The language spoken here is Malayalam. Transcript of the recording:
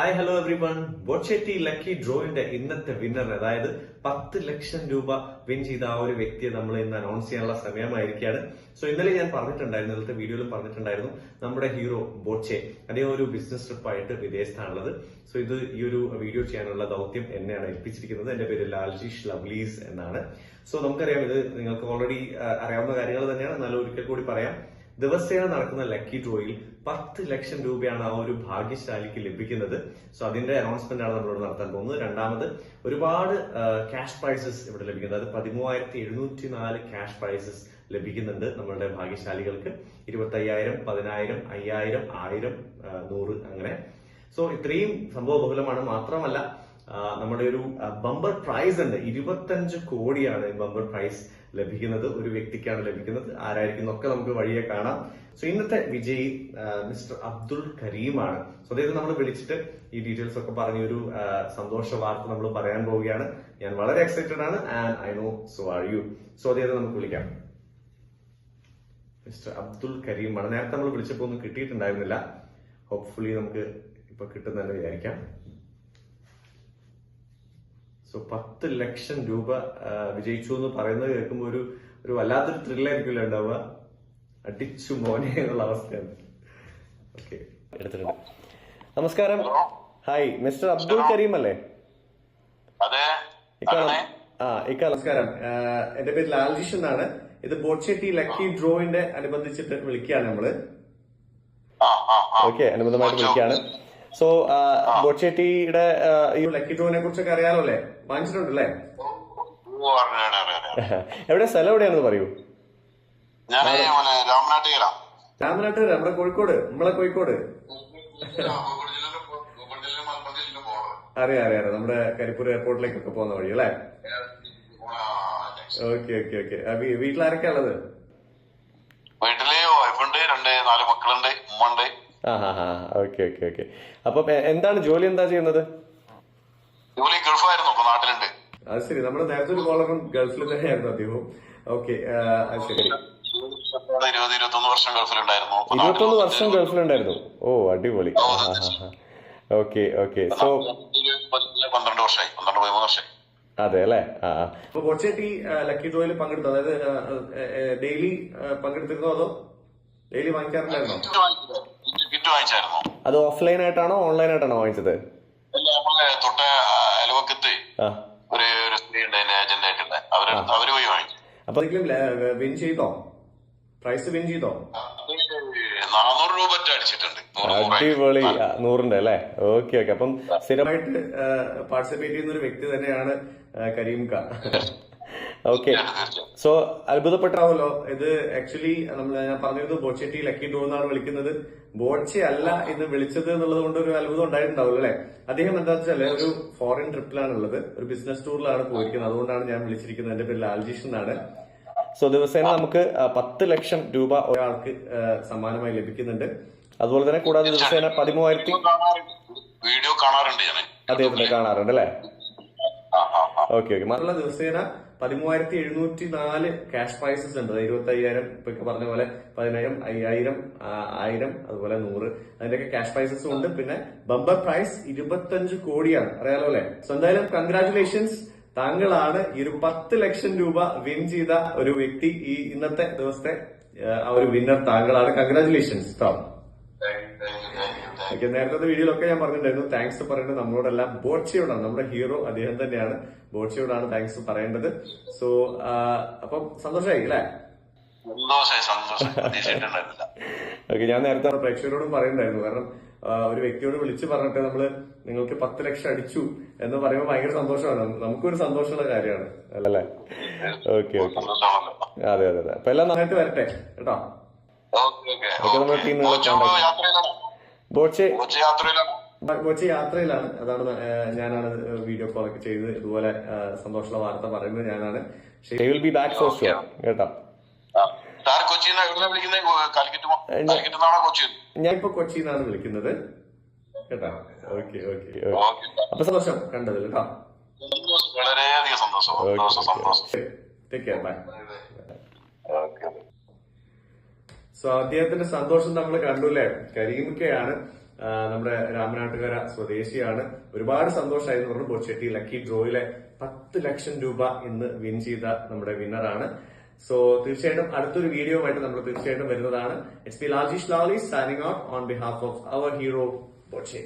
ഹായ് ഹലോ എവ്രി വൺ ബോച്ചെറ്റി ലക്കി ഡ്രോയിന്റെ ഇന്നത്തെ വിന്നർ അതായത് പത്ത് ലക്ഷം രൂപ വിൻ ചെയ്ത ആ ഒരു വ്യക്തിയെ നമ്മൾ ഇന്ന് അനൗൺസ് ചെയ്യാനുള്ള സമയമായിരിക്കുകയാണ്. സോ ഇന്നലെ ഞാൻ പറഞ്ഞിട്ടുണ്ടായിരുന്നു ഇന്നലത്തെ വീഡിയോയിൽ പറഞ്ഞിട്ടുണ്ടായിരുന്നു നമ്മുടെ ഹീറോ ബോച്ചെ അദ്ദേഹം ഒരു ബിസിനസ് ട്രിപ്പായിട്ട് വിദേശത്താണുള്ളത്. സോ ഇത് ഈ ഒരു വീഡിയോ ചെയ്യാനുള്ള ദൗത്യം എന്നെയാണ് ഏൽപ്പിച്ചിരിക്കുന്നത്. എന്റെ പേര് ലാൽജീഷ് ലവ്ലീസ് എന്നാണ്. സോ നമുക്കറിയാം ഇത് നിങ്ങൾക്ക് ഓൾറെഡി അറിയാവുന്ന കാര്യങ്ങൾ തന്നെയാണ്. എന്നാലും ഒരിക്കൽ കൂടി പറയാം. ദിവസേന നടക്കുന്ന ലക്കി ഡ്രോയിൽ പത്ത് ലക്ഷം രൂപയാണ് ആ ഒരു ഭാഗ്യശാലിക്ക് ലഭിക്കുന്നത്. സോ അതിന്റെ അനൗൺസ്മെന്റ് ആണ് നമ്മളോട് നടത്താൻ പോകുന്നത്. രണ്ടാമത് ഒരുപാട് ക്യാഷ് പ്രൈസസ് ഇവിടെ ലഭിക്കുന്നത് അത് പതിമൂവായിരത്തി എഴുന്നൂറ്റി നാല് ക്യാഷ് പ്രൈസസ് ലഭിക്കുന്നുണ്ട് നമ്മളുടെ ഭാഗ്യശാലികൾക്ക്. ഇരുപത്തി അയ്യായിരം പതിനായിരം അയ്യായിരം ആയിരം നൂറ് അങ്ങനെ. സോ ഇത്രയും സംഭവ ബഹുലമാണ്. മാത്രമല്ല നമ്മുടെ ഒരു ബമ്പർ പ്രൈസ് ഉണ്ട്. ഇരുപത്തഞ്ച് കോടിയാണ് ബമ്പർ പ്രൈസ് ലഭിക്കുന്നത്. ഒരു വ്യക്തിക്കാണ് ലഭിക്കുന്നത്. ആരായിരിക്കും എന്നൊക്കെ നമുക്ക് വഴിയെ കാണാം. സോ ഇന്നത്തെ വിജയി മിസ്റ്റർ അബ്ദുൾ കരീമാണ്. സോ അദ്ദേഹത്തെ നമ്മൾ വിളിച്ചിട്ട് ഈ ഡീറ്റെയിൽസ് ഒക്കെ പറഞ്ഞ ഒരു സന്തോഷ വാർത്ത നമ്മൾ പറയാൻ പോവുകയാണ്. ഞാൻ വളരെ എക്സൈറ്റഡ് ആണ്. And I know so are you so അദ്ദേഹത്തെ നമുക്ക് വിളിക്കാം. മിസ്റ്റർ അബ്ദുൾ കരീമാണ്. നേരത്തെ നമ്മൾ വിളിച്ചപ്പോൾ ഒന്നും കിട്ടിയിട്ടുണ്ടായിരുന്നില്ല. ഹോപ്പ്ഫുള്ളി നമുക്ക് ഇപ്പൊ കിട്ടുന്നതെന്ന് വിചാരിക്കാം. സോ പത്ത് ലക്ഷം രൂപ വിജയിച്ചു എന്ന് പറയുന്നത് കേൾക്കുമ്പോൾ ഒരു ഒരു വല്ലാത്തൊരു ത്രില്ലായിരിക്കുമല്ലോ ഉണ്ടാവുക? അടിച്ചു മോനെ എന്നുള്ള അവസ്ഥയാണ്. ഓക്കെ എടുത്തിട്ടുണ്ട്. നമസ്കാരം. ഹായ് മിസ്റ്റർ അബ്ദുൾ കരീം അല്ലേ? ആ ഇക്ക നമസ്കാരം. എന്റെ പേര് ലാൽജിഷ് എന്നാണ്. ഇത് ബോട്ട്ഷെട്ടി ലക്കി ഡ്രോയിന്റെ അനുബന്ധിച്ചിട്ട് വിളിക്കുകയാണ് നമ്മൾ. ആ ആ ആ. ഓക്കെ അനുബന്ധമായിട്ട് വിളിക്കുകയാണ്. സോ ബോട്ട്ഷെട്ടിയുടെ ആ, ഈ ലക്കി ടൂവിനെ കുറിച്ചൊക്കെ അറിയാലോ അല്ലേ? വാങ്ങിച്ചിട്ടുണ്ടല്ലേ. എവിടെ? സ്ഥലം എവിടെയാണെന്ന് പറയൂ. രാമനാട്ടുകര. രാമനാട്ട് നമ്മുടെ കോഴിക്കോട്. നമ്മളെ കോഴിക്കോട്. അറിയാം അറിയാം. നമ്മുടെ കരിപ്പൂർ എയർപോർട്ടിലേക്കൊക്കെ പോകുന്ന വഴി അല്ലേ? Okay okay okay. വീട്ടിലാരൊക്കെയാ ഉള്ളത്? വീട്ടിൽ വൈഫുണ്ട് രണ്ട് നാല് മക്കളുണ്ട് ഉമ്മ ഉണ്ട്. ആ ഹാ ഹാ ഓക്കെ ഓക്കെ ഓക്കെ. അപ്പൊ എന്താണ് ജോലി എന്താ ചെയ്യുന്നത്? ജോലി ഗൾഫായിരുന്നു ഇപ്പൊ നാട്ടിലുണ്ട്. അത് ശരി. നമ്മുടെ നേരത്തെ ഒരു കോളറും ഗൾഫിൽ തന്നെയായിരുന്നു അദ്ദേഹവും ഓക്കെ അത് ശരി. ഇരുപത്തൊന്ന് വർഷം ഗൾഫിലുണ്ടായിരുന്നു. വർഷം ഓ അടിപൊളി. Okay okay. സോ പന്ത്രണ്ട് വർഷമായി പന്ത്രണ്ട് പതിമൂന്ന് വർഷമായി അതെ അല്ലേ? ആ അപ്പൊ കൊച്ചേട്ടി ലക്കി ഡ്രോയിൽ പങ്കെടുത്തു? അതായത് ഡെയിലി പങ്കെടുത്തിരുന്നോ അതോ? ഡെയിലി വാങ്ങിക്കാറുണ്ടായിരുന്നോ? കിറ്റ് വാങ്ങിച്ചില്ലേ? കിറ്റ് കിറ്റ് വാങ്ങിച്ചായിരുന്നു? അത് ഓഫ്ലൈൻ ആയിട്ടാണോ ഓൺലൈൻ ആയിട്ടാണോ വാങ്ങിച്ചത്? തൊട്ട അയൽവക്കത്ത് ഒരു ഒരു സ്ത്രീ ഉണ്ട് ഏജന്റ് ആയിട്ടുള്ള. അവർ അവർ പോയി വാങ്ങിച്ചു. അപ്പൊ വിൻ ചെയ്തോ? പ്രൈസ് വിൻ ചെയ്തോ? നാനൂറ് രൂപ അടിച്ചിട്ടുണ്ട്. അടിപൊളി. നൂറിന്റെ അല്ലേ? ഓക്കെ ഓക്കെ അപ്പം സ്ഥിരമായിട്ട് പാർട്ടിസിപ്പേറ്റ് ചെയ്യുന്ന ഒരു വ്യക്തി തന്നെയാണ് കരീം ക ഓക്കെ സോ അത്ഭുതപ്പെട്ടാവല്ലോ. ഇത് ആക്ച്വലി നമ്മൾ ഞാൻ പറഞ്ഞത് ബോച്ചെട്ടി ലക്കി ഡ്രോ എന്നാണ് വിളിക്കുന്നത്. ബോച്ചെ അല്ല ഇത് വിളിച്ചത് എന്നുള്ളത് കൊണ്ട് ഒരു അത്ഭുതം ഉണ്ടായിട്ടുണ്ടാവും അല്ലെ? അദ്ദേഹം എന്താ വെച്ചാൽ ഒരു ഫോറിൻ ട്രിപ്പിലാണ് ഉള്ളത് ഒരു ബിസിനസ് ടൂറിലാണ് പോയിരിക്കുന്നത്. അതുകൊണ്ടാണ് ഞാൻ വിളിച്ചിരിക്കുന്നത്. എന്റെ പേര് ലാൽജീഷ് എന്നാണ്. സോ ദിവസേന നമുക്ക് പത്ത് ലക്ഷം രൂപ ഒരാൾക്ക് സമ്മാനമായി ലഭിക്കുന്നുണ്ട്. അതുപോലെ തന്നെ കൂടാതെ ദിവസേന പതിമൂവായിരത്തി. വീഡിയോ കാണാറുണ്ട്. അദ്ദേഹത്തിന്റെ കാണാറുണ്ട് അല്ലേ? ഓക്കെ ഓക്കെ മാത്രമല്ല ദിവസേന പതിമൂവായിരത്തി എഴുന്നൂറ്റി നാല് ക്യാഷ് പ്രൈസസ് ഉണ്ട്. ഇരുപത്തി അയ്യായിരം ഇപ്പൊ പറഞ്ഞ പോലെ പതിനായിരം അയ്യായിരം ആയിരം അതുപോലെ നൂറ് അതിന്റെയൊക്കെ ക്യാഷ് പ്രൈസസ് ഉണ്ട്. പിന്നെ ബമ്പർ പ്രൈസ് ഇരുപത്തഞ്ച് കോടിയാണ്. അറിയാലോ അല്ലെ? സോ എന്തായാലും കൺഗ്രാറ്റുലേഷൻസ് താങ്കളാണ് ഈ ഒരു പത്ത് ലക്ഷം രൂപ വിൻ ചെയ്ത ഒരു വ്യക്തി ഈ ഇന്നത്തെ ദിവസത്തെ ആ, ഒരു വിന്നർ താങ്കളാണ്. കൺഗ്രാറ്റുലേഷൻസ് കേട്ടോ ഓക്കെ നേരത്തെ വീഡിയോയിലൊക്കെ ഞാൻ പറഞ്ഞിട്ടുണ്ടായിരുന്നു. താങ്ക്സ് പറയേണ്ടത് നമ്മളോടെല്ലാം ബോട്ട്സിയോടാണ് നമ്മുടെ ഹീറോ അദ്ദേഹം തന്നെയാണ്. ബോട്ട്സിയോടാണ് താങ്ക്സ് പറയേണ്ടത്. സോ അപ്പം സന്തോഷമായി അല്ലേ? ഓക്കെ ഞാൻ നേരത്തെ നമ്മുടെ പ്രേക്ഷകരോടും പറയുന്നുണ്ടായിരുന്നു. കാരണം ഒരു വ്യക്തിയോട് വിളിച്ചു പറഞ്ഞിട്ട് നമ്മൾ നിങ്ങൾക്ക് പത്ത് ലക്ഷം അടിച്ചു എന്ന് പറയുമ്പോൾ ഭയങ്കര സന്തോഷമാണ്. നമുക്ക് നമുക്കൊരു സന്തോഷമുള്ള കാര്യമാണ്. അല്ലല്ലേ ഓക്കെ ഓക്കെ അതെ അതെ അതെ. അപ്പൊ എല്ലാം നന്നായിട്ട് വരട്ടെ കേട്ടോ? Okay okay. ഓക്കെ, ബോച്ചെ. കൊച്ചു contact. യാത്രയിലാണോ കൊച്ചു യാത്രയിലാണോ. അതാണ് ഞാനാണ് വീഡിയോ കോൾ ഒക്കെ ചെയ്ത് ഇതുപോലെ സന്തോഷമുള്ള വാർത്ത പറയുന്നത് ഞാനാണ്. Will be back for sure കേട്ടോ. ഞാനിപ്പോ കൊച്ചിയിൽ നിന്നാണ് വിളിക്കുന്നത്. കേട്ടോ? ഓക്കെ ഓക്കെ അപ്പൊ സന്തോഷം കണ്ടത് കേട്ടോ? വളരെയധികം സന്തോഷം. സന്തോഷം സന്തോഷം. Take care bye okay. So അദ്ദേഹത്തിന്റെ സന്തോഷം നമ്മൾ കണ്ടുല്ലേ? കരീമിക്കയാണ് നമ്മുടെ രാമനാട്ടുകര സ്വദേശിയാണ്. ഒരുപാട് സന്തോഷമായിരുന്നു പറഞ്ഞു ബോച്ചെട്ടി. ലക്കി ഡ്രോയിലെ പത്ത് ലക്ഷം രൂപ ഇന്ന് വിൻ ചെയ്ത നമ്മുടെ വിന്നറാണ് സോ തീർച്ചയായിട്ടും അടുത്തൊരു വീഡിയോയുമായിട്ട് നമ്മൾ തീർച്ചയായിട്ടും വരുന്നതാണ്. It's be Lajeesh Lali signing out on behalf of our hero Boche